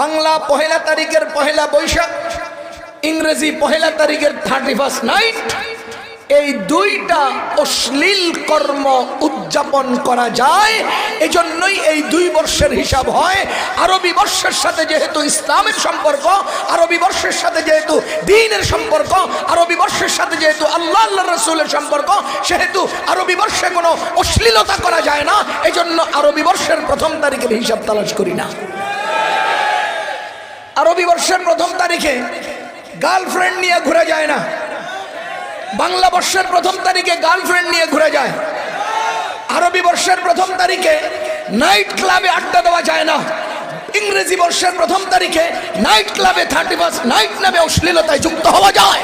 বাংলা পহেলা তারিখের পহেলা বৈশাখ, ইংরেজি পহেলা তারিখের থার্টি ফার্স্ট নাইট এই দুইটা অশ্লীল কর্ম উদযাপন করা যায়। এজন্যই এই দুই বর্ষের হিসাব হয়। আরবি বর্ষের সাথে যেহেতু ইসলামের সম্পর্ক, আরবি বর্ষের সাথে যেহেতু দিনের সম্পর্ক, আরবি বর্ষের সাথে যেহেতু আল্লাহ আল্লাহ রসুলের সম্পর্ক, সেহেতু আরবি বর্ষে কোনো অশ্লীলতা করা যায় না। এজন্য আরবি বর্ষের প্রথম তারিখের হিসাব তালাশ করি না। আরবি বর্ষের প্রথম তারিখে গার্লফ্রেন্ড নিয়ে ঘুরে যায় না। বাংলা বর্ষের প্রথম তারিখে গার্লফ্রেন্ড নিয়ে ঘুরে যায়। আরবি বর্ষের প্রথম তারিখে নাইট ক্লাবে আড্ডা দেওয়া যায় না। ইংরেজি বর্ষের প্রথম তারিখে নাইট ক্লাবে থার্টি ফার্স্ট, নাইট নামে অশ্লীলতায় যুক্ত হওয়া যায়।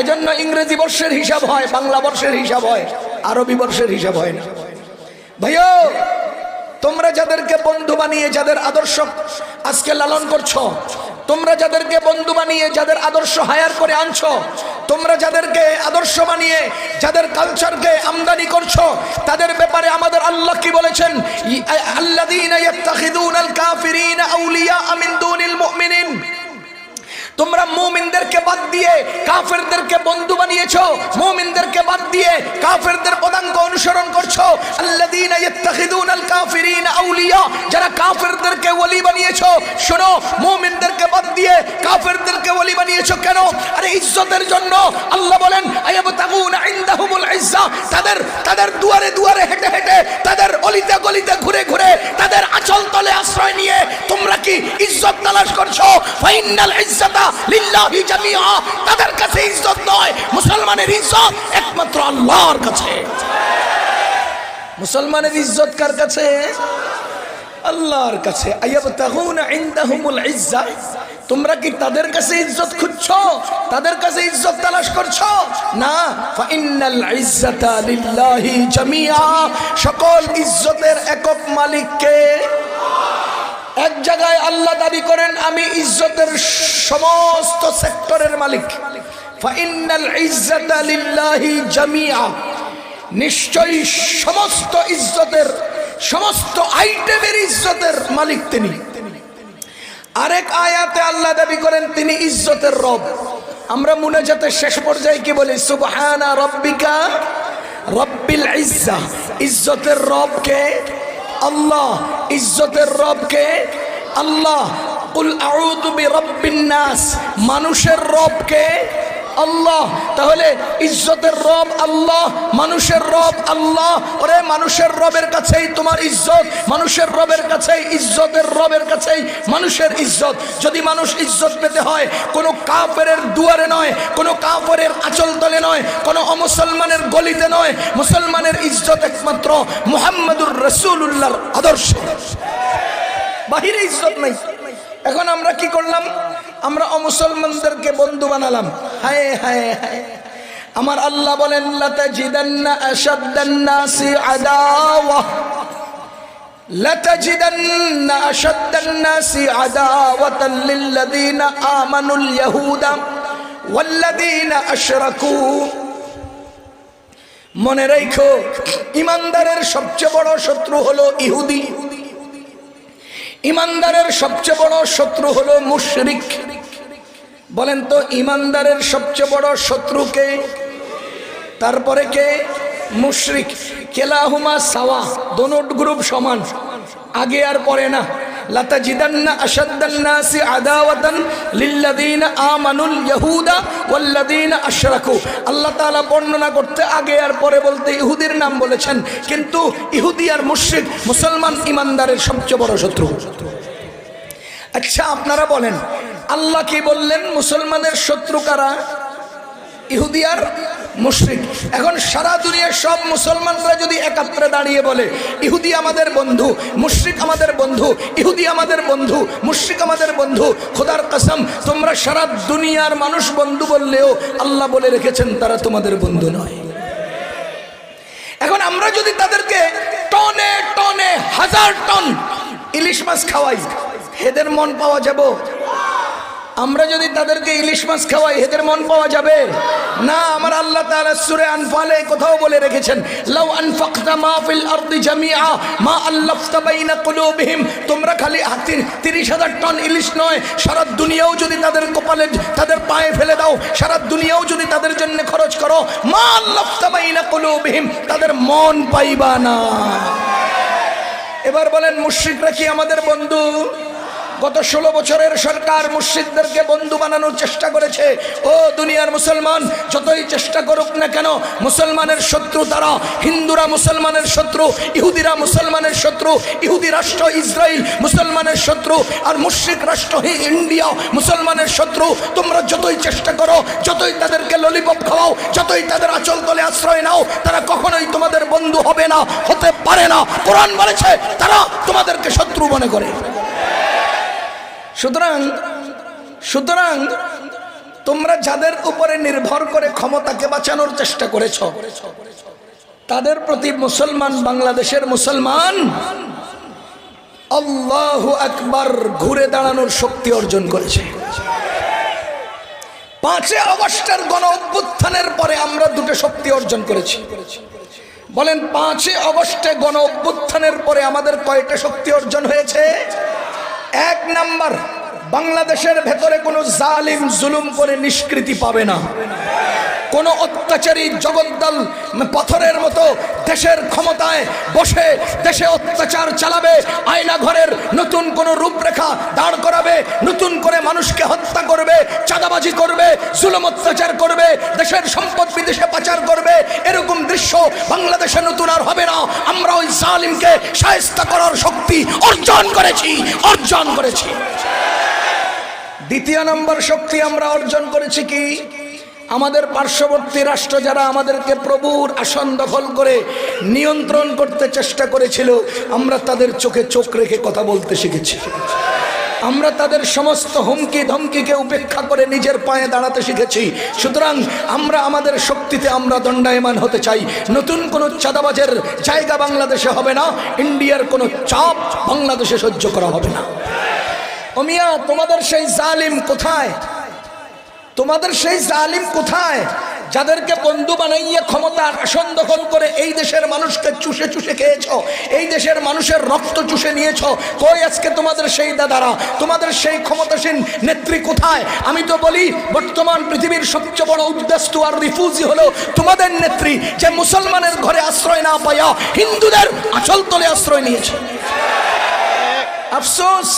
এজন্য ইংরেজি বর্ষের হিসাব হয়, বাংলা বর্ষের হিসাব হয়, আরবি বর্ষের হিসাব হয় না। ভাইও তোমরা যাদেরকে বন্ধু বানিয়ে যাদের আদর্শ আজকে লালন করছ, তোমরা যাদেরকে বন্ধু বানিয়ে যাদের আদর্শ হায়ার করে আনছ, তোমরা যাদেরকে আদর্শ বানিয়ে যাদের কালচারকে আমদানি করছ, তাদের ব্যাপারে আমাদের আল্লাহ কি বলেছেন? আল্লাযীনা তোমরা মুমিনদেরকে বাদ দিয়ে কাফেরদেরকে বন্ধু বানিয়েছো, মুমিনদেরকে বাদ দিয়ে কাফেরদের পদাঙ্ক অনুসরণ করছ। আল্লাযীনা ইয়াত্তাখিযুনাল কাফিরিনা আউলিয়া, যারা কাফেরদেরকে ওলি বানিয়েছো, শোনো, মুমিনদেরকে বাদ দিয়ে কাফেরদেরকে ওলি বানিয়েছো কেন? আরে ইজ্জতের জন্য। আল্লাহ বলেন, আয়াবতাগুনা ইনদাহুমুল ইজ্জা, তাদের তাদের দুয়ারে দুয়ারে হেঁটে হেঁটে অলিতে গলিতে ঘুরে ঘুরে তাদের আঁচল তলে আশ্রয় নিয়ে তোমরা কি ইজ্জত তালাশ করছ? ফাইনাল ইজ্জাতা লিল্লাহি জামিআ। তাদের কাছে ইজ্জত নয়, মুসলমানের ইজ্জত একমাত্র আল্লাহর কাছে। মুসলমানের ইজ্জত কার কাছে? আল্লাহর কাছে। আয়াবতাগুনা ইনদাহুমুল ইজ্জা। তোমরা কি তাদের কাছে ইজ্জত খুঁজছো? তাদের কাছে ইজ্জত তালাশ করছ? না। সকল ইজ্জতের একক মালিক কে এক জায়গায় আল্লাহ দাবি করেন, আমি ইজ্জতের সমস্ত সেক্টরের মালিক। নিশ্চয়ই সমস্ত ইজ্জতের, সমস্ত আইটেমের ইজ্জতের মালিক তিনি। আরেক আয়াতে আল্লাহ দাবি করেন, তিনি ইজ্জতের রব। আমরা মুনাজাতের শেষ পর্যায়ে কি বলি? সুবহানা রব্বিকা রব্বিল ইজ্জা। ইজ্জতের রবকে আল্লাহ। ইজ্জতের রবকে আল্লাহ। কুল আউযু বিরাব্বিন নাস। মানুষের রব কে? আল্লাহ, তাহলে ইজ্জতের রব আল্লাহ, মানুষের রব আল্লাহ। ওরে, মানুষের রবের কাছেই তোমার ইজ্জত, মানুষের রবের কাছেই ইজ্জতের রবের কাছেই মানুষের ইজ্জত। যদি মানুষ ইজ্জত পেতে হয়, কোনো কাফের দুয়ারে নয়, কোনো কাফের আচল তলে নয়, কোনো অমুসলমানের গলিতে নয়, মুসলমানের ইজ্জত একমাত্র মুহাম্মদুর রসুল্লাহর আদর্শ। বাহিরে ইজ্জত নাই। এখন আমরা কি করলাম? আমরা অমুসলমানদেরকে বন্ধু বানালাম হায় হায় হায় আমার আল্লাহ বলেন লাতাজিদান্না আশাদ্দান্নাসি আদাওয়া لتجدن أشد الناس عداوة للذين آمنوا اليهود والذين أشركوا মনে রেখো ইমানদারের সবচেয়ে বড় শত্রু হলো ইহুদি ইমানদারের সবচেয়ে বড় শত্রু হলো মুশরিক বলেন তো, ইমানদারের সবচেয়ে বড় শত্রুকে তারপরে কে? মুশরিক। কেলাহুমা সাওয়া। দোনোট গ্রুপ সমান। আগে আর পরে না। লাতা জিদান্না আসাদ্দান্নাসি আদাওয়াতান লিল্লাযীনা আমানুল ইয়াহুদা ওয়াল্লাযীনা আশরাকু। আল্লাহ তাআলা বর্ণনা করতে আগে আর পরে বলতে ইহুদির নাম বলেছেন। কিন্তু ইহুদি আর মুশরিক, মুসলমান ইমানদারের সবচেয়ে বড় শত্রু। আচ্ছা আপনারা বলেন আল্লাহ কি বললেন? মুসলমানের শত্রু কারা? ইহুদি আর মুশরিক। এখন সারা দুনিয়ার সব মুসলমানরা যদি একাত্রে দাঁড়িয়ে বলে, ইহুদি আমাদের বন্ধু, মুশরিক আমাদের বন্ধু, ইহুদি আমাদের বন্ধু, মুশরিক আমাদের বন্ধু, খোদার কসম, তোমরা সারা দুনিয়ার মানুষ বন্ধু বললেও আল্লাহ বলে রেখেছেন, তারা তোমাদের বন্ধু নয়। এখন আমরা যদি তাদেরকে টনে টনে হাজার টন ইলিশ মাছ খাওয়াই এদের মন পাওয়া যাব আমরা যদি তাদেরকে ইলিশ মাছ খাওয়াই, এদের মন পাওয়া যাবে? না, আমার আল্লাহ তাআলা সূরা আনফালে কোথাও বলে রেখেছেন, লাউ আনফাকতা মা ফিল আরদি জামিআ, মা আল্লাফতা বাইনা কুলুবিহিম। তোমরা খালি হাতি, তিরিশ হাজার টন ইলিশ নয়, সারা দুনিয়াও যদি তাদের কপালে, তাদের পায়ে ফেলে দাও, সারা দুনিয়াও যদি তাদের জন্য খরচ করো, মা আল্লাফতা বাইনা কুলুবিহিম, তাদের মন পাইবা না। এবার বলেন, মুশ্রিকরা কি আমাদের বন্ধু? গত ষোলো বছরের সরকার মুর্শিদদেরকে বন্ধু বানানোর চেষ্টা করেছে। ও দুনিয়ার মুসলমান, যতই চেষ্টা করুক না কেন, মুসলমানের শত্রু তারা। হিন্দুরা মুসলমানের শত্রু, ইহুদিরা মুসলমানের শত্রু, ইহুদি রাষ্ট্র ইসরায়েল মুসলমানের শত্রু, আর মুশ্রিক রাষ্ট্র ইন্ডিয়া মুসলমানের শত্রু। তোমরা যতই চেষ্টা করো, যতই তাদেরকে ললিপপ খাওয়াও, যতই তাদের আচল তলে আশ্রয় নাও, তারা কখনোই তোমাদের বন্ধু হবে না, হতে পারে না। কোরআন বলেছে, তারা তোমাদেরকে শত্রু মনে করে। সুতরাং সুতরাং তোমরা যাদের উপরে নির্ভর করে ক্ষমতাকে বাঁচানোর চেষ্টা করেছ, তাদের প্রতি মুসলমান, বাংলাদেশের মুসলমান, আল্লাহ আকবার ঘুরে দাঁড়ানোর শক্তি অর্জন করেছে। পাঁচে অগস্টের গণ অভ্যুত্থানের পরে আমরা দুটো শক্তি অর্জন করেছি। বলেন, পাঁচে অগস্টে গণ অভ্যুত্থানের পরে আমাদের কয়টা শক্তি অর্জন হয়েছে? এক নাম্বার বাংলাদেশের ভেতরে কোনো জালিম জুলুম করে নিষ্কৃতি পাবে না। কোন অত্যাচারী জগদ্দল পাথরের মতো দেশের ক্ষমতায় বসে দেশে অত্যাচার চালাবে, আয়না ঘরের নতুন কোন রূপরেখা দাঁড় করাবে, নতুন করে মানুষকে হত্যা করবে, চাঁদাবাজি করবে, জুলুম অত্যাচার করবে, দেশের সম্পদ বিদেশে পাচার করবে, এরকম দৃশ্য বাংলাদেশে নতুন আর হবে না। আমরা ওই জালিমকে সায়স্তা করার শক্তি অর্জন করেছি অর্জন করেছি। দ্বিতীয় নম্বর শক্তি আমরা অর্জন করেছি কি? আমাদের পার্শ্ববর্তী রাষ্ট্র যারা আমাদেরকে প্রভুর আসন দখল করে নিয়ন্ত্রণ করতে চেষ্টা করেছিল, আমরা তাদের চোখে চোখ রেখে কথা বলতে শিখেছি। আমরা তাদের সমস্ত হুমকি ধমকিকে উপেক্ষা করে নিজের পায়ে দাঁড়াতে শিখেছি। সুতরাং আমরা আমাদের শক্তিতে আমরা দণ্ডায়মান হতে চাই। নতুন কোনো চাঁদাবাজের জায়গা বাংলাদেশে হবে না, ইন্ডিয়ার কোনো চাপ বাংলাদেশে সহ্য করা হবে না। অমিয়া, তোমাদের সেই জালিম কোথায়? তোমাদের সেই জালিম কোথায়? যাদেরকে বন্ধু বানাইয়া ক্ষমতার আসন দখল করে এই দেশের মানুষকে চুষে চুষে খেয়েছ, এই দেশের মানুষের রক্ত চুষে নিয়েছ। কই আজকে তোমাদের সেই দাদারা? তোমাদের সেই ক্ষমতাসীন নেত্রী কোথায়? আমি তো বলি, বর্তমান পৃথিবীর সবচেয়ে বড় উদ্দেশ্য আর রিফিউজি হলো তোমাদের নেত্রী, যে মুসলমানের ঘরে আশ্রয় না পাইয়া হিন্দুদের আচল তলে আশ্রয় নিয়েছে। আফসোস!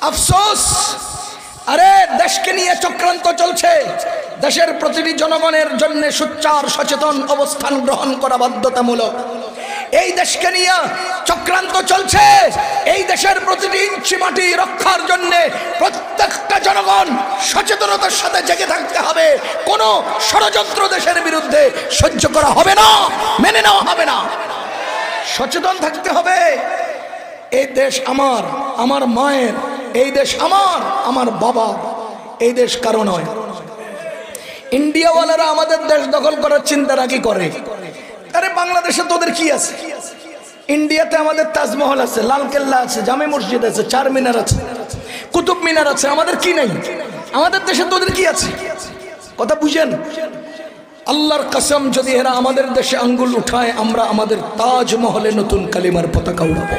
আফসোস। আরে, দেশকে নিয়ে চক্রান্ত চলছে। দেশের প্রতিটি জনগণের জন্য সুচ্চার সচেতন অবস্থান গ্রহণ করা বাধ্যতামূলক। এই দেশকে নিয়ে চক্রান্ত চলছে। এই দেশের প্রতিটি ইঞ্চি মাটি রক্ষার জন্য প্রত্যেকটা জনগণ সচেতনতার সাথে জেগে থাকতে হবে। কোনো ষড়যন্ত্র দেশের বিরুদ্ধে সহ্য করা হবে না, মেনে নেওয়া হবে না। সচেতন থাকতে হবে। এই দেশ আমার আমার মায়ের এই দেশ আমার আমার বাবা। এই দেশ কারও নয়। ইন্ডিয়াওয়ালারা আমাদের দেশ দখল করার চিন্তারা কি করে। আরে বাংলাদেশে তোদের কি আছে? ইন্ডিয়াতে আমাদের তাজমহল আছে, লালকেল্লা আছে, জামে মসজিদ আছে, চার মিনার আছে, কুতুব মিনার আছে, আমাদের কি নাই? আমাদের দেশে তোদের কি আছে? কথা বুঝেন? আল্লাহর কাসম, যদি এরা আমাদের দেশে আঙ্গুল উঠায়, আমরা আমাদের তাজমহলে নতুন কালিমার পতাকা উড়াবো।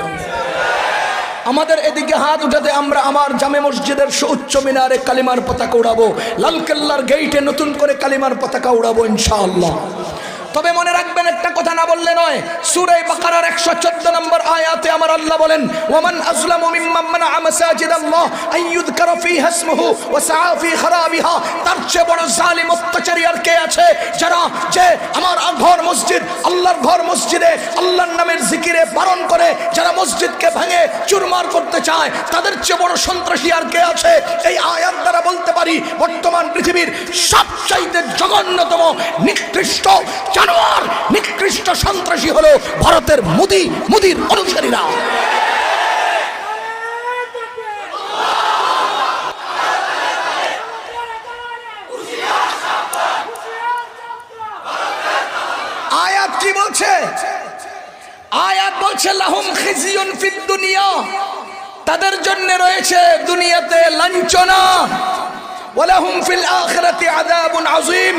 আমাদের এদিকে হাত উঠাতে আমরা আমার জামে মসজিদের সুউচ্চ মিনারে কালিমার পতাকা উড়াবো। লালকেল্লার গেইটে নতুন করে কালিমার পতাকা উড়াবো ইনশাআল্লাহ। তবে মনে রাখবেন, একটা কথা না বললে নয়। সুরে বাকারার একশো চোদ্দ নম্বর আয়াতে আমার আল্লাহ বলেন, ওমান মানা আল্লাহ আইয়ুযকারা ফীহা ইসমুহু ওয়া সাআ ফী খারাবিহা তার চেয়ে বড় জালিম অত্যাচারী আর কে আছে? যারা যে আমার ঘর মসজিদ, আল্লাহর ঘর মসজিদে আল্লাহর নামের জিকিরে বারণ করে, যারা মসজিদকে ভেঙে, চুরমার করতে চায়, তাদের চেয়ে বড় সন্ত্রাসী আর কে আছে? এই আয়াত দ্বারা বলতে পারি, বর্তমান পৃথিবীর সবচাইতে জঘন্যতম, নিকৃষ্ট জানোয়ার নিকৃষ্ট সন্ত্রাসী হলো ভারতের মোদি, মোদির অনুসারীরা। আয়াত কি বলছে, আয়াত বলছে, লাহুম খিজিয়ুন ফিদ দুনিয়া। তাদের জন্য রয়েছে দুনিয়াতে লাঞ্ছনা। ওয়ালাহুম ফিল আখিরাতি আযাবুন আযীম।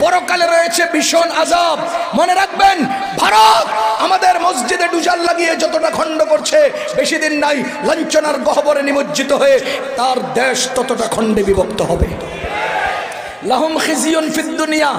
পরকালে রয়েছে ভীষণ আজাব। মনে রাখবেন, ভারত আমাদের মসজিদে ডুজাল লাগিয়ে যতটা খণ্ড করছে, বেশি দিন নাই লাঞ্ছনার গহবরে নিমজ্জিত হয়ে তার দেশ ততটা খণ্ডে বিভক্ত হবে। লাহম খিজিয়ন ফিদ দুনিয়া।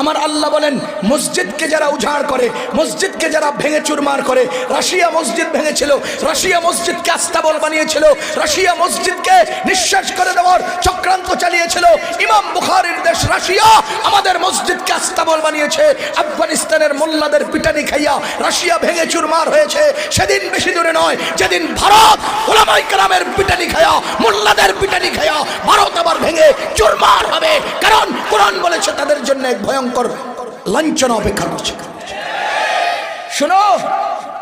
আমার আল্লাহ বলেন, মসজিদকে যারা উজাড় করে, মসজিদকে যারা ভেঙে চুরমার করে, রাশিয়া মসজিদ ভেঙেছিল, রাশিয়া মসজিদকে আস্তাবল বানিয়েছিল, রাশিয়া মসজিদকে নিঃশ্বাস করে দেওয়ার চক্রান্ত চালিয়েছিল। ইমাম বুখারীর দেশ রাশিয়া আমাদের মসজিদকে আস্তাবল বানিয়েছে। আফগানিস্তানের মোল্লাদের পিটানি খাইয়া রাশিয়া ভেঙে চুরমার হয়েছে। সেদিন বেশি দূরে নয়, যেদিন ভারত ওলামাই কালামের পিটানি খায়া মোল্লাদের পিটানি খায়া ভারত আবার ভেঙে চুরমার হবে। কারণ কোরআন বলেছে, তাদের জন্য এক ভয়ঙ্কর লাঞ্ছনা অপেক্ষা করছে।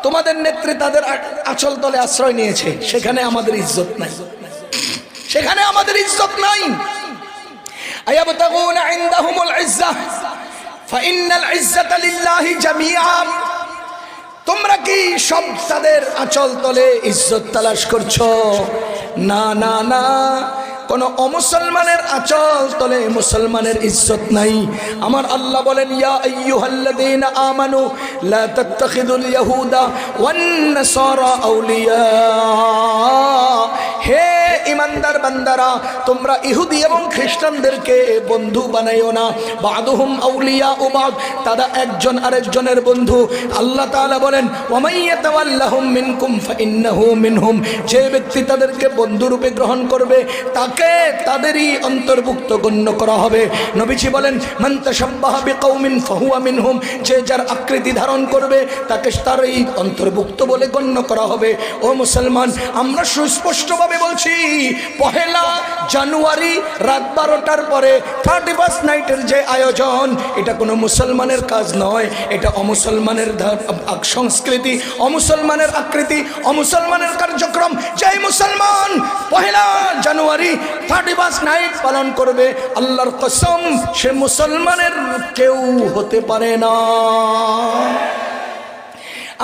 তোমাদের নেত্রী তাদের আঁচল আশ্রয় নিয়েছে, সেখানে আমাদের ইজ্জত নাই। সেখানে আমাদের ইজ্জত নাই। তোমরা কি সব তাদের আচল তলে ইজ্জত তালাশ করছ? না না না। কোন অমুসলমানের আচল তলে মুসলমানের ইজ্জত নাই। আমার আল্লাহ বলেন, ইয়া আইয়ুহাল্লাযীন আমানু, লা তাত্তাখিযুল ইয়াহুদা ওয়ান নাসারা আউলিয়া। হে ইমানদার বান্দারা, তোমরা ইহুদি এবং খ্রিস্টানদেরকে বন্ধু বানাইও না। বাদুহুম আউলিয়া উবাদ, তারা একজন আরেকজনের বন্ধু। আল্লাহ তাআলা বলেন ওয়ামাইয়াতাওয়াল্লাহুম মিনকুম ফাইন্নাহু মিনহুম। যে ব্যক্তি তাদেরকে বন্ধুরূপে গ্রহণ করবে, তাকে তাদেরই অন্তর্ভুক্ত গণ্য করা হবে। নবীজি বলেন, মান তাশাব্বাহা বিকাউমিন ফাহুয়া মিনহুম। যে যার আকৃতি ধারণ করবে, তাকে তারই অন্তর্ভুক্ত বলে গণ্য করা হবে। ও মুসলমান, আমরা সুস্পষ্টভাবে বলছি পহেলা জানুয়ারি, রাত বারোটার পরে নাইটের যে আয়োজন, এটা কোনো মুসলমানের কাজ নয়, এটা অমুসলমানের সংস্কৃতি, অমুসলমানের আকৃতি, অমুসলমানের কার্যক্রম। যেই মুসলমান পহেলা জানুয়ারি থার্টি ফার্স্ট নাইট পালন করবে, আল্লাহর কসম, সে মুসলমানের কেউ হতে পারে না।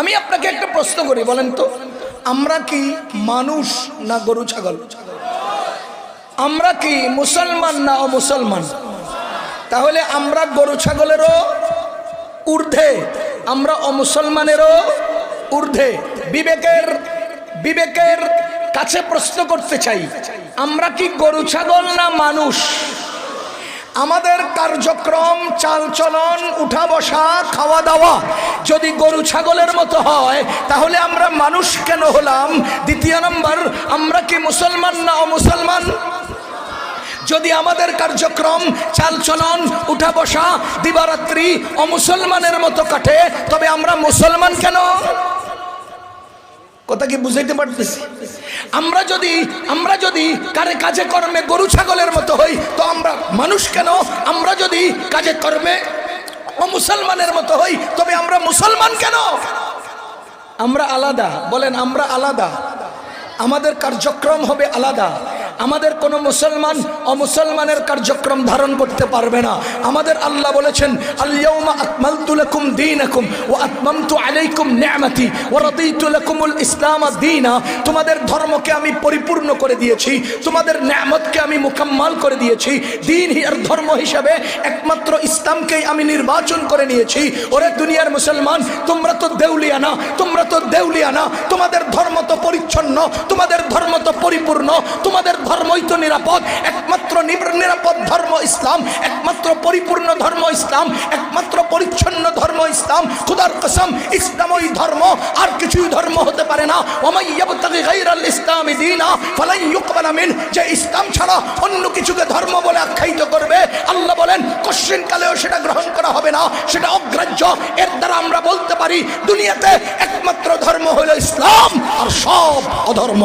আমি আপনাকে একটা প্রশ্ন করি, বলেন তো। আমরা কি মানুষ না গরু ছাগল? আমরা কি মুসলমান না অমুসলমান? তাহলে আমরা গরু ছাগলেরও ঊর্ধ্বে, আমরা অমুসলমানেরও ঊর্ধ্বে। বিবেকের বিবেকের কাছে প্রশ্ন করতে চাই, আমরা কি গরু ছাগল না মানুষ? আমাদের কার্যক্রম, চালচলন উঠা বসা খাওয়া দাওয়া যদি গরু ছাগলের মতো হয়, তাহলে আমরা মানুষ কেন হলাম? দ্বিতীয় নম্বর, আমরা কি মুসলমান না অমুসলমান? যদি আমাদের কার্যক্রম, চালচলন উঠা বসা দিবারাত্রি অমুসলমানের মতো কাটে, তবে আমরা মুসলমান কেন? কথা কি বুঝাইতে পারতেছি। আমরা যদি আমরা যদি কারে কাজে কর্মে গরু ছাগলের মতো হই, তো আমরা মানুষ কেন? আমরা যদি কাজে কর্মে মুসলমানের মতো হই, তবে আমরা মুসলমান কেন? আমরা আলাদা, বলেন আমরা আলাদা। আমাদের কার্যক্রম হবে আলাদা। আমাদের কোনো মুসলমান অমুসলমানের কার্যক্রম ধারণ করতে পারবে না। আমাদের আল্লাহ বলেছেন আল্লাউমা আকমালতু লাকুম দীনাকুম ওয়া আলাইকুম নি'মাতি ওয়া রাদিতু লাকুমুল ইসলাম দীনা। তোমাদের ধর্মকে আমি পরিপূর্ণ করে দিয়েছি, তোমাদের নিয়ামতকে আমি মুকাম্মাল করে দিয়েছি। দিন ধর্ম হিসাবে একমাত্র ইসলামকেই আমি নির্বাচন করে নিয়েছি। ওরে দুনিয়ার মুসলমান, তোমরা তো দেউলিয়া না, তোমরা তো দেউলিয়া না। তোমাদের ধর্ম তো পরিচ্ছন্ন, তোমাদের ধর্ম তো পরিপূর্ণ, তোমাদের ধর্মই তো নিরাপদ, একমাত্র নিরাপদ ধর্ম ইসলাম, একমাত্র পরিপূর্ণ ধর্ম ইসলাম, একমাত্র পরিচ্ছন্ন ধর্ম ইসলাম। খুদার কসম ইসলাম ইসলামই ধর্ম, আর কিছুই ধর্ম হতে পারে না। ইসলামি দীনা, ফালাই ইউকবালা মিন, যে ইসলাম ছাড়া অন্য কিছুকে ধর্ম বলে আখ্যায়িত করবে। আল্লাহ বলেন কশ্চিন কালেও সেটা গ্রহণ করা হবে না, সেটা অগ্রাহ্য। এর দ্বারা আমরা বলতে পারি, দুনিয়াতে একমাত্র ধর্ম হলো ইসলাম, আর সব অধর্ম।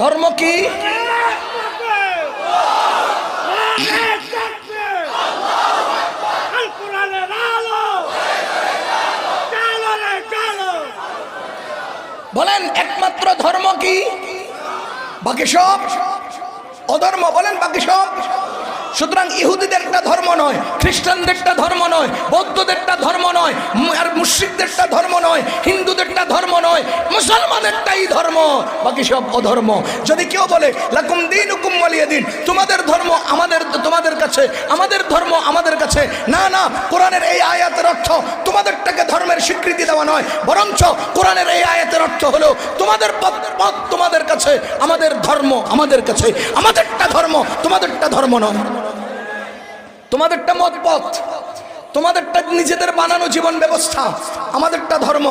ধর্ম কি? বলেন একমাত্র ধর্ম কি? বাকি সব? অধর্ম বলেন বাকি সব। সুতরাং ইহুদিদেরটা ধর্ম নয়, খ্রিস্টানদেরটা ধর্ম নয়, বৌদ্ধদেরটা ধর্ম নয় আর মুসলিমদেরটা ধর্ম নয়, হিন্দুদেরটা ধর্ম নয়, মুসলমানেরটাই ধর্ম, বাকি সব অধর্ম। যদি কেউ বলে, লাকুম দিন হুকুম মালিয়ে দিন তোমাদের ধর্ম আমাদের, তোমাদের কাছে, আমাদের ধর্ম আমাদের কাছে। না না, কোরআনের এই আয়াতের অর্থ স্বীকৃতি দেওয়া নয়, বরঞ্চ কোরআনের এই আয়াতের অর্থ হলো, তোমাদের পথ পথ তোমাদের কাছে, আমাদের ধর্ম আমাদের কাছে, আমাদেরটা ধর্ম তোমাদেরটা ধর্ম নয়। তোমাদেরটা মত পথ, তোমাদেরটা নিজেদের বানানো জীবন ব্যবস্থা, আমাদেরটা ধর্ম।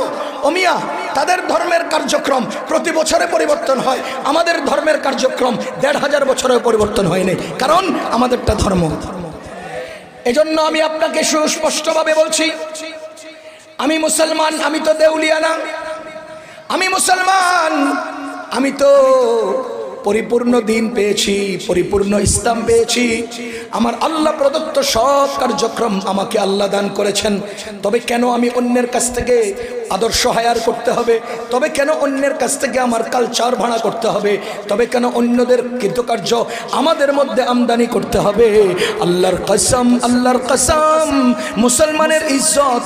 অমিয়া তাদের ধর্মের কার্যক্রম প্রতি বছরে পরিবর্তন হয়, আমাদের ধর্মের কার্যক্রম দেড় হাজার বছরেও পরিবর্তন হয়নি কারণ আমাদেরটা ধর্ম। এজন্য আমি আপনাকে সুস্পষ্টভাবে বলছি আমি মুসলমান আমি তো দেউলিয়া না। আমি মুসলমান আমি তো পরিপূর্ণ দিন পেয়েছি, পরিপূর্ণ ইসলাম পেয়েছি। আমার আল্লাহ প্রদত্ত সব কার্যক্রম আমাকে আল্লাহ দান করেছেন। তবে কেন আমি অন্যের কাছ থেকে আদর্শ হায়ার করতে হবে? তবে কেন অন্যের কাছ থেকে আমার কালচার ভাড়া করতে হবে? তবে কেন অন্যদের কৃতকার্য আমাদের মধ্যে আমদানি করতে হবে? আল্লাহর কসম আল্লাহর কসম, মুসলমানের ইজ্জত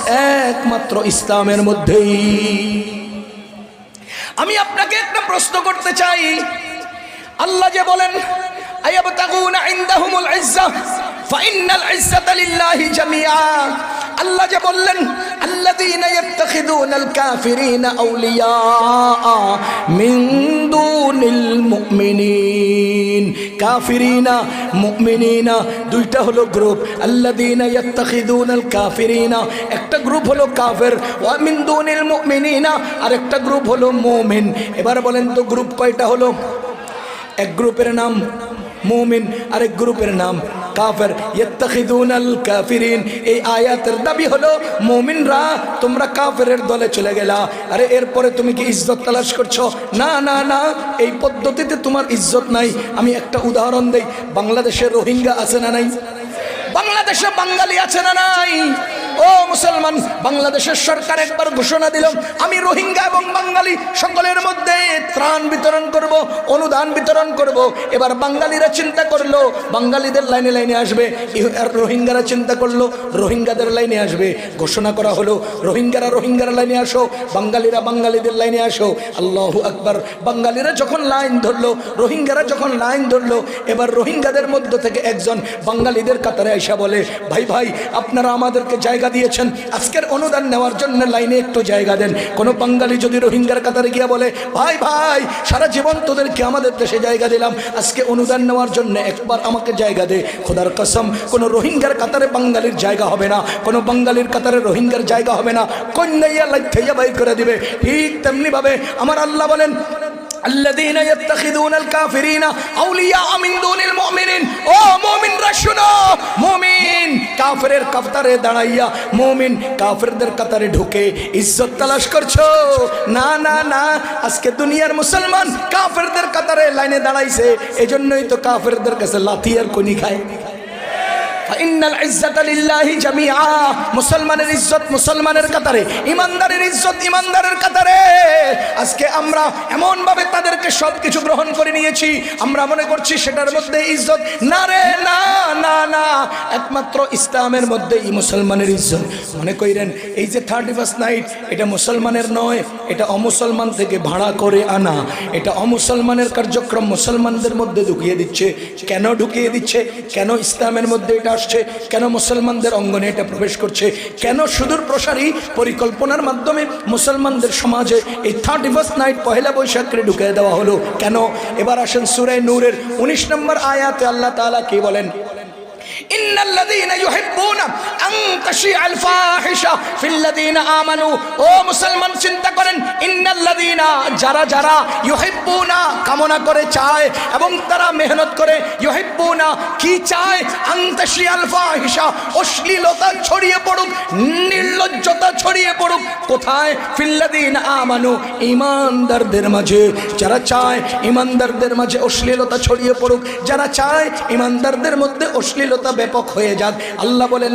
একমাত্র ইসলামের মধ্যেই। আমি আপনাকে একটা প্রশ্ন করতে চাই। আল্লাহ যে বলেন আয়াবতাগুনা ইনদাহুমুল ইজ্জা ফাইন্নাল ইজ্জাতা লিল্লাহি জামিআ আল্লাহ যে বললেন আল্লাযীনা ইয়াত্তাখিদুনাল কাফিরিনা আউলিয়া মিন দুনিল মুমিনিন কাফিরিনা মুমিনিনা দুইটা হলো গ্রুপ আল্লাযীনা ইয়াত্তাখিদুনাল কাফিরিনা একটা গ্রুপ হলো কাফের, ওয়া মিন দুনিল মুমিনিনা আর একটা গ্রুপ হলো মুমিন। এবার বলেন তো গ্রুপ কয়টা হলো? এক গ্রুপের নাম মুমিন, আরেক গ্রুপের নাম কাফের। ইত্তাখিদুনাল কাফিরিন। এই আয়াতের দাবি হলো, মুমিনরা, তোমরা কাফেরের দলে চলে গেলা। আরে এরপরে তুমি কি ইজ্জত তালাশ করছ? না না না, এই পদ্ধতিতে তোমার ইজ্জত নাই। আমি একটা উদাহরণ দেই। বাংলাদেশের রোহিঙ্গা আছে না নাই? বাংলাদেশে বাঙালি আছে না নাই? ও মুসলমান, বাংলাদেশের সরকার একবার ঘোষণা দিল, আমি রোহিঙ্গা এবং বাঙালি সকলের মধ্যে ত্রাণ বিতরণ করব, অনুদান বিতরণ করব। এবার বাঙালিরা চিন্তা করল, বাঙালিদের লাইনে লাইনে আসবে রোহিঙ্গারা চিন্তা করল, রোহিঙ্গাদের লাইনে আসবে। ঘোষণা করা হলো, রোহিঙ্গারা রোহিঙ্গার লাইনে আসো, বাঙালিরা বাঙালিদের লাইনে আসো। আল্লাহু আকবার। বাঙালিরা যখন লাইন ধরলো, রোহিঙ্গারা যখন লাইন ধরলো, এবার রোহিঙ্গাদের মধ্য থেকে একজন বাঙালিদের কাতারে আইসা বলে, ভাই ভাই, আপনারা আমাদেরকে জায়গা দিয়েছেন। আজকের অনুদান নেওয়ার জন্য লাইনে একটু জায়গা দেন। কোনো বাঙালি যদি রোহিঙ্গার কাতারে গিয়া বলে, ভাই ভাই, সারা জীবন তোদেরকে আমাদের দেশে জায়গা দিলাম। আজকে অনুদান নেওয়ার জন্য একবার আমাকে জায়গা দে। খোদার কসম, কোনো রোহিঙ্গার কাতারে বাঙালির জায়গা হবে না। কোনো বাঙালির কাতারে রোহিঙ্গার জায়গা হবে না। কন্যাইয়া লাইথাইয়া বাই করে দিবে। ঠিক তেমনিভাবে আমার আল্লাহ বলেন আল্লাযীনা ইয়াত্তাখিযুনাল কাফিরিনা আউলিয়া মিন দুনিল মুমিনিন ও মুমিনরা শুনো, মুমিন কাফেরের কাফতারে দাঁড়াইয়া, মুমিন কাফেরদের কাতারে ঢুকে ইজ্জত তালাশ করছ? না না না, আজকে দুনিয়ার মুসলমান কাফেরদের কাতারে লাইনে দাঁড়াইছে, এজন্যই তো কাফেরদের কাছে লাথিয়ার আর কনি খায়। ফাইন্নাল ইজ্জাতা লিল্লাহি জামিআ। মুসলমানের ইজ্জত মুসলমানের কাতারে, ইমানদারের ইজ্জত ইমানদারের কাতারে। আজকে আমরা এমন ভাবে তাদেরকে সব কিছু গ্রহণ করে নিয়েছি, আমরা মনে করছি সেটার মধ্যে ইজ্জত। না রে, না না না। একমাত্র ইসলামের মধ্যেই মুসলমানের ইজ্জত। মনে কইরেন, এই যে থার্টি ফার্স্ট নাইট এটা মুসলমানের নয়, এটা অমুসলমান থেকে ভাড়া করে আনা। এটা অমুসলমানের কার্যক্রম মুসলমানদের মধ্যে ঢুকিয়ে দিচ্ছে। কেন ঢুকিয়ে দিচ্ছে? কেন ইসলামের মধ্যে এটা আসছে কেন মুসলমানদের অঙ্গনে এটা প্রবেশ করছে কেন সুদূর প্রসারী পরিকল্পনার মাধ্যমে মুসলমানদের সমাজে এই থার্টি ফার্স্ট নাইট পহেলা বৈশাখকে ঢুকিয়ে দেওয়া হলো কেন এবার আসেন সুরে নূরের উনিশ নম্বর আয়াতে আল্লাহ তাআলা কি বলেন إن الذين يحبون أن تشيع الفاحشة في الذين آمنوا ও মুসলমান চিন্তা করেন ইন্নাল্লাযীনা, যারা যারা ইউহিব্বুনা কামনা করে চায় এবং তারা মেহনত করে, ইউহিব্বুনা কি চায়? আন তাশিয়াল ফাহিশা অশ্লীলতা ছড়িয়ে পড়ুক, নির্লজ্জতা ছড়িয়ে পড়ুক, কোথায়? ফিল্লাযীনা আমানু ইমানদারদের মাঝে। যারা চায় ইমানদারদের মাঝে অশ্লীলতা ছড়িয়ে পড়ুক, যারা চায় ইমানদারদের মধ্যে অশ্লীলতা ব্যাপক হয়ে যাক। আল্লাহ বলেন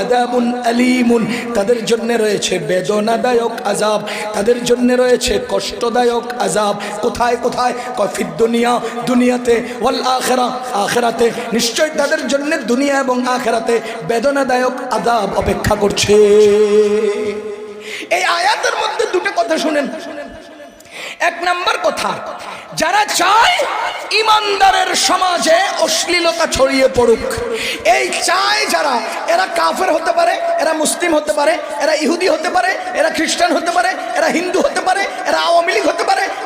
আদাবুন আলিমুন। তাদের জন্য রয়েছে বেদনাদায়ক আজাব তাদের জন্য রয়েছে, কষ্টদায়ক আজাব কোথায় কোথায়? কফির দুনিয়া, দুনিয়াতে, ওয়াল আখেরা। আখেরাতে নিশ্চয় তাদের জন্য দুনিয়া এবং আখেরাতে বেদনাদায়ক আজাব অপেক্ষা করছে। এই আয়াতের মধ্যে দুটো কথা শুনেন। এক নাম্বার কথা যারা চায় ইমানদারের সমাজে অশ্লীলতা ছড়িয়ে পড়ুক। এই চায় যারা, এরা কাফের হতে পারে, এরা মুসলিম হতে পারে, এরা ইহুদি হতে পারে, এরা খ্রিস্টান হতে পারে, এরা হিন্দু হতে পারে, এরা আওয়ামী লীগ হতে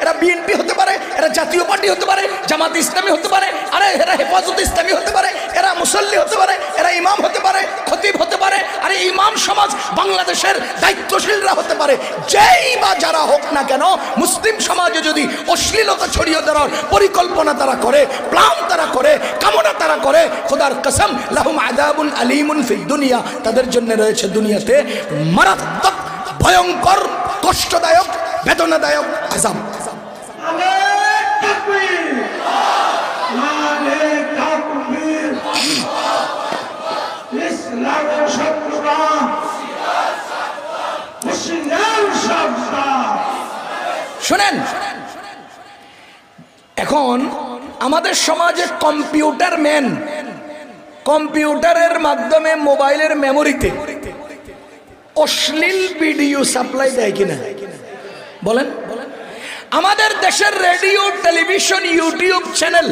এরা বিএনপি হতে পারে, এরা জাতীয় পার্টি হতে পারে, জামাত ইসলামী হতে পারে, আরে এরা হেফাজত ইসলামী হতে পারে, এরা মুসল্লি হতে পারে, এরা ইমাম হতে পারে, খতিব হতে পারে, আরে ইমাম সমাজ বাংলাদেশের দায়িত্বশীলরা হতে পারে। যেই বা যারা হোক না কেন, মুসলিম সমাজে যদি অশ্লীলতা ছড়িয়ে দেওয়ার পরিকল্পনা তারা করে প্ল্যান তারা করে, কামনা তারা করে, খোদার কসম, লাহুম আদাবুল আলিমুন ফি দুনিয়া, তাদের জন্য রয়েছে দুনিয়াতে মারাত্মক, ভয়ঙ্কর, কষ্টদায়ক, বেদনাদায়ক আজাব নারে তাকবীর নারে তাকবীর ইসলামের শত্রুরা মুসলিমের শত্রুরা শুনেন এখন আমাদের সমাজে কম্পিউটার ম্যান কম্পিউটারের মাধ্যমে মোবাইলের মেমোরিতে অশ্লীল ভিডিও সাপ্লাই দেয় কিনা? বলেন। আমাদের দেশের রেডিও টেলিভিশন ইউটিউব চ্যানেল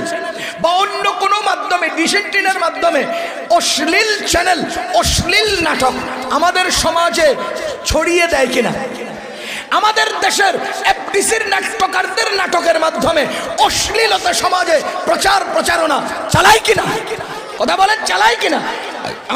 বা অন্য কোনো মাধ্যমে ডিসেন্টিনের মাধ্যমে অশ্লীল চ্যানেল অশ্লীল নাটক আমাদের সমাজে ছড়িয়ে দেয় কিনা? আমাদের দেশের এফডিসির নাট্যকারদের নাটকের মাধ্যমে অশ্লীলতা সমাজে প্রচার প্রচারণা চালায় কিনা? কথা বলেন, চালায় কিনা?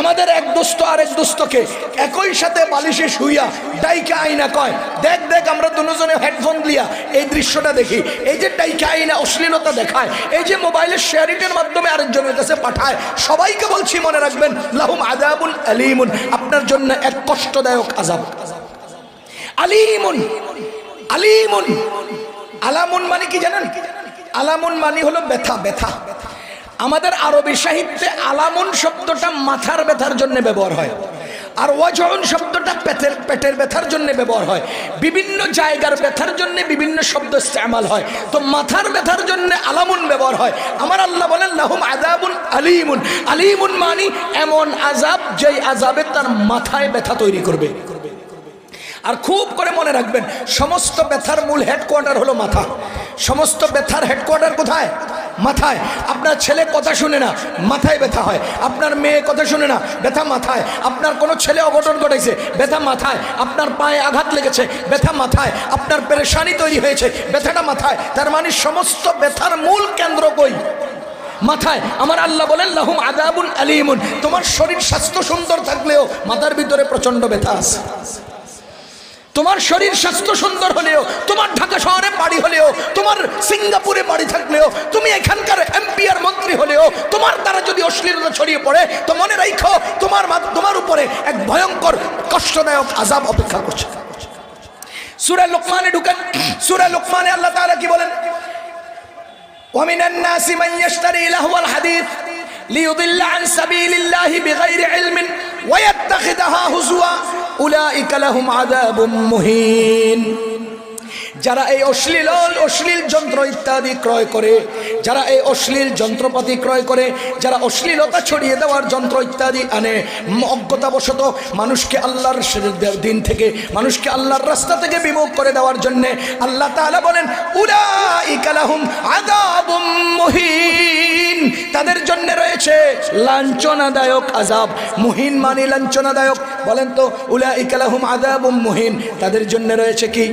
আমাদের এক দোস্ত আর এক দোস্তকে একই সাথে বালিশে শুইয়া ডাইকা আইনা কয়, দেখ দেখ, আমরা দুজনে হেডফোন দিয়া এই দৃশ্যটা দেখি। এই যে ডাইকা আইনা অশ্লীলতা দেখায়, এই যে মোবাইলের শেয়ারিটের মাধ্যমে আরেকজনের কাছে পাঠায়, সবাইকে বলছি মনে রাখবেন, লাহুম আজাবুল আলিমুন, আপনার জন্য এক কষ্টদায়ক আজাব আলিমুন আলিমুন। আলামুন মানে কি জানেন? আলামুন মানে হলো ব্যথা ব্যথা। আমাদের আরবি সাহিত্যে আলামুন শব্দটা মাথার ব্যথার জন্য ব্যবহার হয়। আর ওয়াজন শব্দটা পেটের পেটের ব্যথার জন্য ব্যবহার হয়। বিভিন্ন জায়গার ব্যথার জন্য বিভিন্ন শব্দ ইস্তেমাল হয়। তো মাথার ব্যথার জন্য আলামুন ব্যবহার হয়। আমার আল্লাহ বলেন, লাহুম আজাবুন আলিমুন। আলিমুন মানি এমন আজাব যেই আজাবে তার মাথায় ব্যথা তৈরি করবে। আর খুব করে মনে রাখবেন, সমস্ত ব্যথার মূল হেডকোয়ার্টার হলো মাথা। সমস্ত ব্যথার হেডকোয়ার্টার কোথায়? মাথায়। আপনার ছেলে কথা শুনে না, মাথায় ব্যথা হয়। আপনার মেয়ে কথা শুনে না, ব্যথা মাথায়। আপনার কোনো ছেলে অঘটন ঘটেছে, ব্যথা মাথায়। আপনার পায়ে আঘাত লেগেছে, ব্যথা মাথায়। আপনার পেরেশানি তৈরি হয়েছে, ব্যথাটা মাথায়। তার মানে সমস্ত ব্যথার মূল কেন্দ্র কই? মাথায়। আমার আল্লাহ বলেন, লাহুম আদাবুন আলিমুন। তোমার শরীর স্বাস্থ্য সুন্দর থাকলেও মাথার ভিতরে প্রচণ্ড ব্যথা আছে। তোমার শরীর স্বাস্থ্য সুন্দর হলেও তোমার ঢাকা শহরে বাড়ি হলেও তোমার সিঙ্গাপুরে বাড়ি থাকলেও তুমি এখানকার এমপি আর মন্ত্রী হলেও তোমার দ্বারা যদি অশ্লীলতা ছড়িয়ে পড়ে তো মনে রাখো তোমার মা- তোমার উপরে এক ভয়ঙ্কর কষ্টদায়ক আজাব অপেক্ষা করছে সুরা লোকমানে ঢুকেন সুরা লোকমানে আল্লাহ তাআলা কি বলেন ومن الناس من يشتري لهو الحديث ليضل عن سبيل الله بغير علم ويتخذها هزوا أولئك لهم عذاب مهين. যারা এই অশ্লীল অশ্লীল যন্ত্র ইত্যাদি ক্রয় করে, যারা এই অশ্লীল যন্ত্রপাতি ক্রয় করে, যারা অশ্লীলতা ছড়িয়ে দেওয়ার যন্ত্র ইত্যাদি আনে, অজ্ঞতাবশত মানুষকে আল্লাহর দিন থেকে, মানুষকে আল্লাহর রাস্তা থেকে বিমুখ করে দেওয়ার জন্যে আল্লাহ তাআলা বলেন, উলাইকা লাহুম আযাবুম মুহিন। তাদের জন্য রয়েছে লাঞ্ছনাদায়ক আজাব মুহিন মানে লাঞ্ছনাদায়ক। বলেন তো, উলাইকা লাহুম আযাবুম মুহিন। তাদের জন্য রয়েছে কি?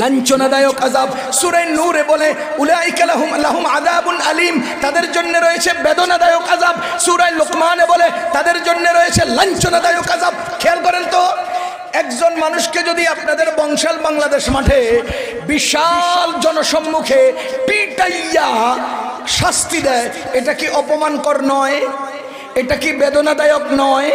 লাঞ্ছনাদায়ক আজাব সূরা নূরে বলে, উলাইকা লাহুম আযাবুন আলিম। তাদের জন্য রয়েছে বেদনাদায়ক আজাব সূরা লোকমানে বলে, তাদের জন্য রয়েছে লাঞ্ছনাদায়ক আজাব খেয়াল করেন তো, একজন মানুষকে যদি আপনাদের বংশাল বাংলাদেশ মাঠে বিশাল জনসম্মুখে পিটাইয়া শাস্তি দেয়, এটা কি অপমানকর নয়? এটা কি বেদনাদায়ক নয়?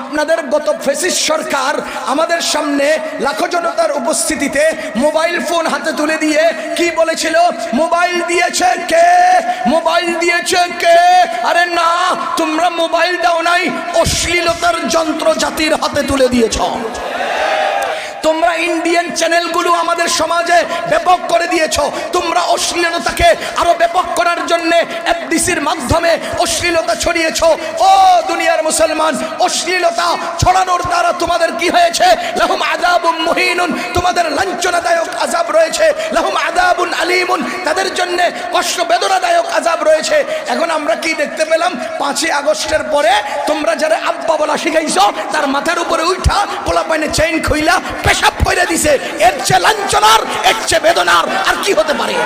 আপনাদের গত ফেসিস সরকার আমাদের সামনে লাখো জনতার উপস্থিতিতে মোবাইল ফোন হাতে তুলে দিয়ে কি বলেছিল? মোবাইল দিয়েছে কে? মোবাইল দিয়েছে কে? আরে না, তোমরা মোবাইল দাও নাই, অশ্লীলতার যন্ত্র জাতির হাতে তুলে দিয়েছ। তোমরা ইন্ডিয়ান চ্যানেলগুলো আমাদের সমাজে ব্যাপক করে দিয়েছ। তোমরা অশ্লীলতাকে আরও ব্যাপক করার জন্য এফডিসির মাধ্যমে অশ্লীলতা ছড়িয়েছ। ও দুনিয়ার মুসলমান, অশ্লীলতা ছড়ানোর দ্বারা তোমাদের কি হয়েছে? লাহুম আযাবুম মুহিনুন, তোমাদের লাঞ্ছনাদায়ক আজাব রয়েছে। লাহুম তাদের জন্য কষ্ট বেদনাদায়ক আযাব রয়েছে। এখন আমরা কি দেখতে পেলাম? পাঁচই আগস্টের পরে তোমরা যারা আব্বা বলা শিখাইছো, তার মাথার উপরে উঠা পোলা পাইনে চেইন খুইলা পেশাব করে দিছে। এর চেয়ে লাঞ্ছনার, এর চেয়ে বেদনার আর কি হতে পারে?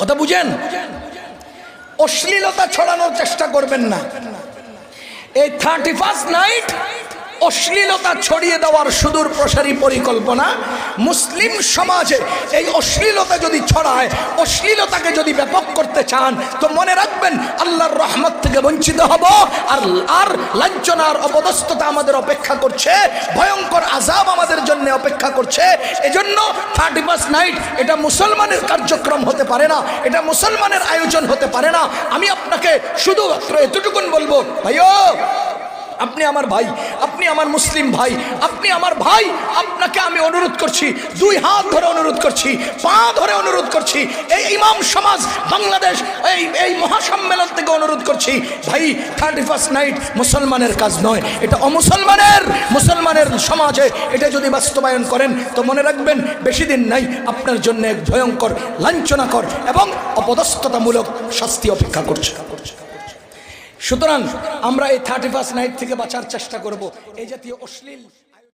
কথা বুঝেন? অশ্লীলতা ছড়ানোর চেষ্টা করবেন না। এই থার্টি ফার্স্ট নাইট অশ্লীলতা ছড়িয়ে দেওয়ার সুদূর প্রসারী পরিকল্পনা মুসলিম সমাজে এই অশ্লীলতা যদি ছড়ায়, অশ্লীলতাকে যদি ব্যাপক করতে চান, তো মনে রাখবেন আল্লাহর রহমত থেকে বঞ্চিত হব। আর আর লাঞ্ছনার অপদস্থতা আমাদের অপেক্ষা করছে, ভয়ঙ্কর আজাব আমাদের জন্য অপেক্ষা করছে। এজন্য থার্টি ফার্স্ট নাইট এটা মুসলমানের কার্যক্রম হতে পারে না, এটা মুসলমানের আয়োজন হতে পারে না। আমি আপনাকে শুধুমাত্র এতটুকুন বলব ভাইও আপনি আমার ভাই, আপনি আমার মুসলিম ভাই, আপনি আমার ভাই, আপনাকে আমি অনুরোধ করছি, দুই হাত ধরে অনুরোধ করছি, পা ধরে অনুরোধ করছি, এই ইমাম সমাজ বাংলাদেশ, এই এই মহাসম্মেলন থেকে অনুরোধ করছি, ভাই থার্টি ফার্স্ট নাইট মুসলমানের কাজ নয়, এটা অমুসলমানের, মুসলমানের সমাজে এটা যদি বাস্তবায়ন করেন, তো মনে রাখবেন বেশি দিন নাই, আপনার জন্য এক ভয়ঙ্কর লাঞ্ছনাকর এবং অপদস্থতামূলক শাস্তি অপেক্ষা করছে। সুতরাং আমরা এই থার্টি ফার্স্ট নাইট থেকে বাঁচার চেষ্টা করব। এই জাতীয় অশ্লীল